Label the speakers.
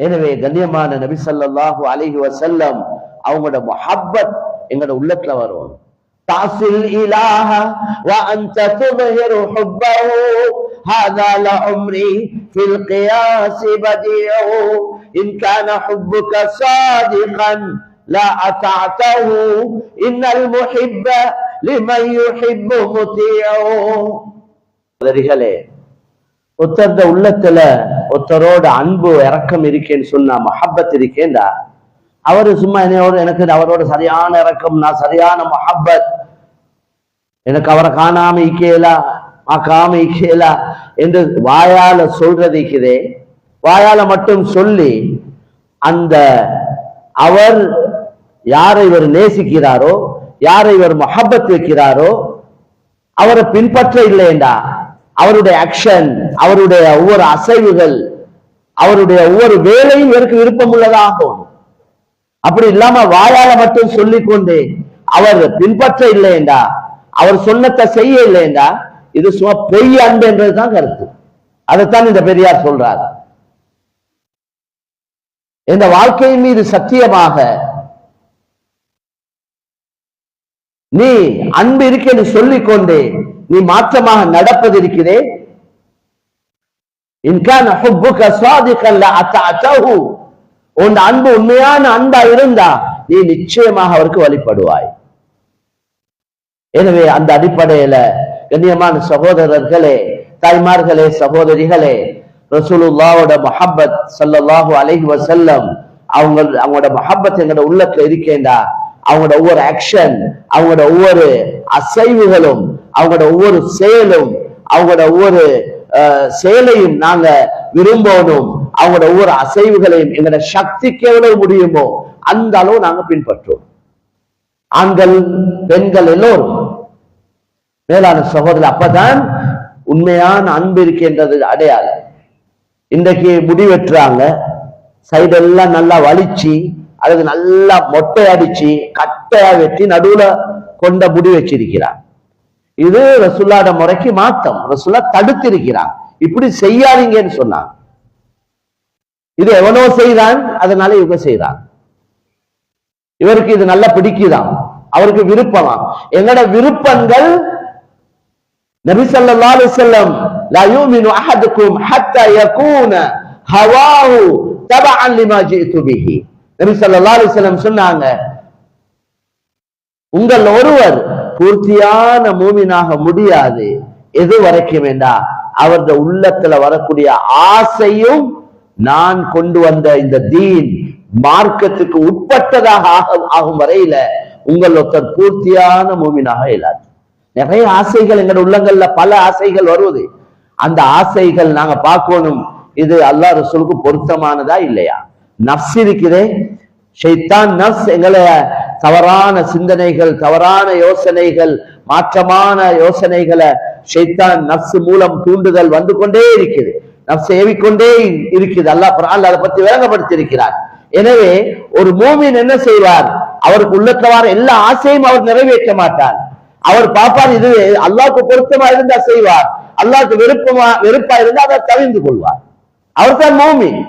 Speaker 1: எனவே கண்ணியமான நபி சல்லாஹூ அலஹி வசல்லம் அவங்களோட மொஹப்பத் எங்களோட உள்ளத்துல வரும் தாசில் இலாஹ வ அந்த துபஹிரு ஹுப்பஹு ஹாதா ல உம்ரி ஃபில் கியாஸி பதியஹு இன் கான ஹுப்புக சாதிகன் لا أطعته إن المحب لمن يحب مطيع உதறிகளே ஒத்தர்ந்த உள்ளத்துல ஒருத்தரோட அன்பு இறக்கம் இருக்கேன்னு சொன்னா மஹப்பத் இருக்கேன்டா. அவரு சும்மா என்னையோட எனக்கு அவரோட சரியான இறக்கம் நான் சரியான மஹப்பத். எனக்கு அவரை காணாம இக்கேலா மாக்காம இக்கேலா என்று வாயால சொல்றதைக்குதே வாயால மட்டும் சொல்லி அந்த அவர் யாரை இவர் நேசிக்கிறாரோ யாரை இவர் மஹப்பத் வைக்கிறாரோ அவரை பின்பற்ற இல்லையண்டா. அவருடைய ஆக்ஷன் அவருடைய ஒவ்வொரு அசைவுகள் அவருடைய ஒவ்வொரு வேலையும் இவருக்கு விருப்பம் உள்ளதாகும் அப்படி இல்லாம வாயால மட்டும் சொல்லிக்கொண்டு அவர் பின்பற்ற இல்லையண்டா அவர் சொன்னத்தை செய்ய இல்லையண்டா இது சும்மா பொய் அன்பு என்றதுதான் கருத்து. அதைத்தான் இந்த பெரியார் சொல்றார். இந்த வாழ்க்கையின் மீது சத்தியமாக நீ அன்பு இருக்கேன்னு சொல்லிக்கொண்டே நீ மாற்றமாக நடப்பது இருக்கிறே இன்கான ஹுப்புக அத்த லஅதஅதஹு உன் அன்பு உண்மையான அன்பா இருந்தா நீ நிச்சயமாக அவருக்கு வழிபடுவாய். எனவே அந்த அடிப்படையில கண்ணியமான சகோதரர்களே தாய்மார்களே சகோதரிகளே ரசூலுல்லாவோட மஹப்பத் சல்லாஹூ அலஹி வசல்லம் அவங்க அவங்களோட மஹப்பத் எங்களோட உள்ளத்துல இருக்கேண்டா? அவங்களோட ஒவ்வொரு ஆக்ஷன் அவங்களோட ஒவ்வொரு அசைவுகளும் அவங்களோட ஒவ்வொரு செயலும் அவங்களோட ஒவ்வொரு அஹ், செயலையும் நாங்க விரும்பணும். அவங்களோட ஒவ்வொரு அசைவுகளையும் எங்களோட சக்திக்கு எவ்வளவு முடியுமோ அந்த அளவு நாங்க பின்பற்றுவோம். ஆண்கள் பெண்கள் எல்லோரும் மேலான சகோதரர் அப்பதான் உண்மையான அன்பு இருக்கின்றது அடையாளம். இன்றைக்கு முடி வெட்டுறாங்க சைடெல்லாம் நல்லா வலிச்சு அல்லது நல்லா மொட்டை அடிச்சு கட்டையா வெட்டி நடுவுல கொண்ட முடி வச்சிருக்கிறார். இது ரசுல்லாட முறைக்கு மாத்தம் ரசுல்லா தடுத்திருக்கிறார். இப்படி செய்யாதீங்கன்னு சொன்னாங்க இது எவனோ செய்தான் அதனால இவங்க செய்தான் இவருக்கு இது நல்லா பிடிக்குதாம் அவருக்கு விருப்பமா எங்கட விருப்பங்கள் நபி ஸல்லல்லாஹு அலைஹி வஸல்லம் லா யூமினு அஹதுக்கும் ஹத்தா யகூன ஹவாஹு தபஅன் நபி சொன்னாங்க உங்கள் ஒருவர் பூர்த்தியான மூமினாக முடியாது. எது வரைக்கும் வேண்டா அவரது உள்ளத்துல வரக்கூடிய ஆசையும் நான் கொண்டு வந்த இந்த தீன் மார்க்கத்துக்கு உட்பட்டதாக ஆகும் வரையில உங்கள் ஒருத்தர் பூர்த்தியான மூமினாக இல்லாது. நிறைய ஆசைகள் எங்களோட உள்ளங்கள்ல பல ஆசைகள் வருவது. அந்த ஆசைகள் நாங்க பார்க்கணும். இது அல்லாஹ் ரசூலுக்கு பொருத்தமானதா இல்லையா? நஃப்ஸ் இருக்குதே. ஷைத்தான் நஃப்ஸ் எங்களை தவறான சிந்தனைகள் தவறான யோசனைகள் மாற்றமான யோசனைகளை ஷைத்தான் நர்சு மூலம் தூண்டுதல் வந்து கொண்டே இருக்குது. நஃப்ஸ் ஏவிக்கொண்டே இருக்குது. அல்லாஹ் குர்ஆன்ல அதை பத்தி விளங்கப்படுத்தியிருக்கிறார். எனவே ஒரு மூமின் என்ன செய்வார்? அவருக்கு உள்ளத்தவாறு எல்லா ஆசையும் அவர் நிறைவேற்ற மாட்டார். அவர் பார்ப்பார் இது அல்லாவுக்கு பொருத்தமா இருந்தா செய்வார். அல்லாவுக்கு விருப்பமா வெறுப்பா இருந்தா அதை தவிர்ந்து கொள்வார். அவர் தான் மூமின்.